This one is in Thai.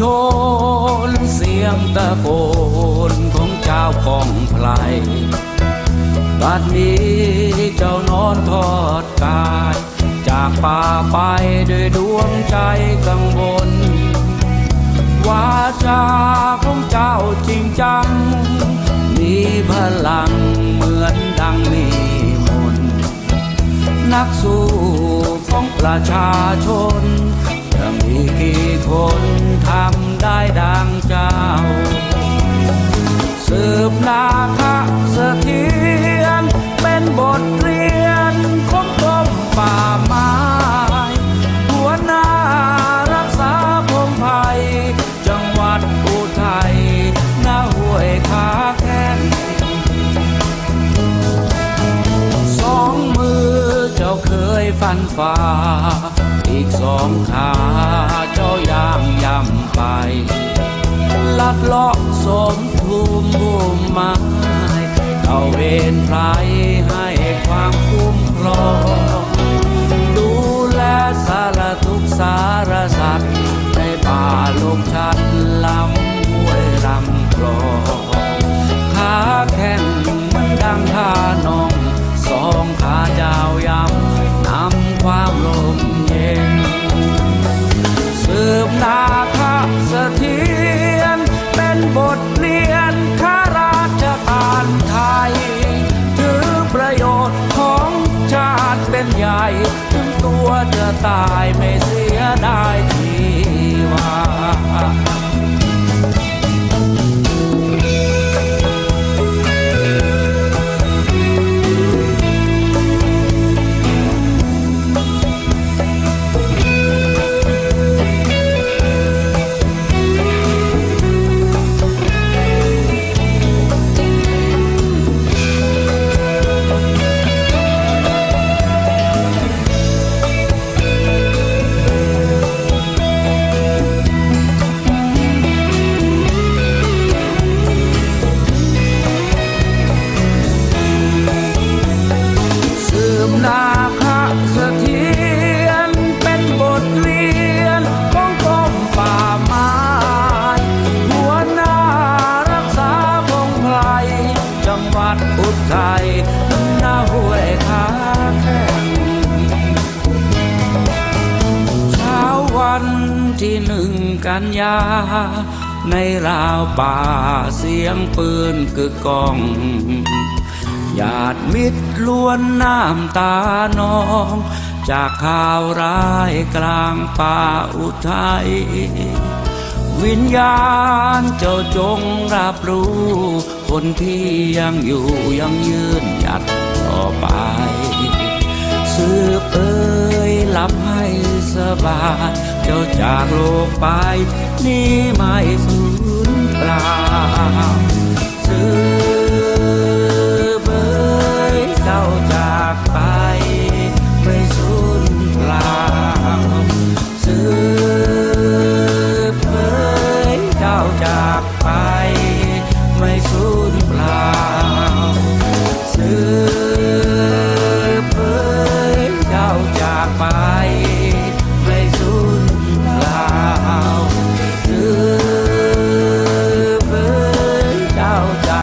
ชนเสียงตะโกนของเจ้าของไพล บัดนี้เจ้านอนทอดกาย จากป่าไปด้วยดวงใจกังวลวาจาของเจ้าจริงจัง มีพลังเหมือนดังมีมน นักสู้ของประชาชน จะมีกี่คนทำได้ดังเจ้า ฟันฝ่าอีกสองขาเจ้าย่างยำไป ลัดเลาะสมทุมบุมไม้เข้าเวรไพรให้ความคุ้มครอง เป็นใหญ่ถึงตัวจะตายไม่เสียดาย นาคเสถียรเป็นบทเรียนของกรมป่าไม้หัวหน้ารักษาพงไพรจังหวัดอุทัยหน้าห้วยขาแข้งเช้าวันที่หนึ่งกันยา ในราวป่าเสียงปืนกึกก้อง ญาติมิตรล้วนน้ำตานอง จากข่าวร้ายกลางป่าอุทัยวิญญาณเจ้าจงรับรู้ คนที่ยังอยู่ยังยืนหยัดต่อไป สืบเอ้ยหลับให้สบายเจ้าจากโลกไป นี่ไม่สูญเปล่า หรือเปล่า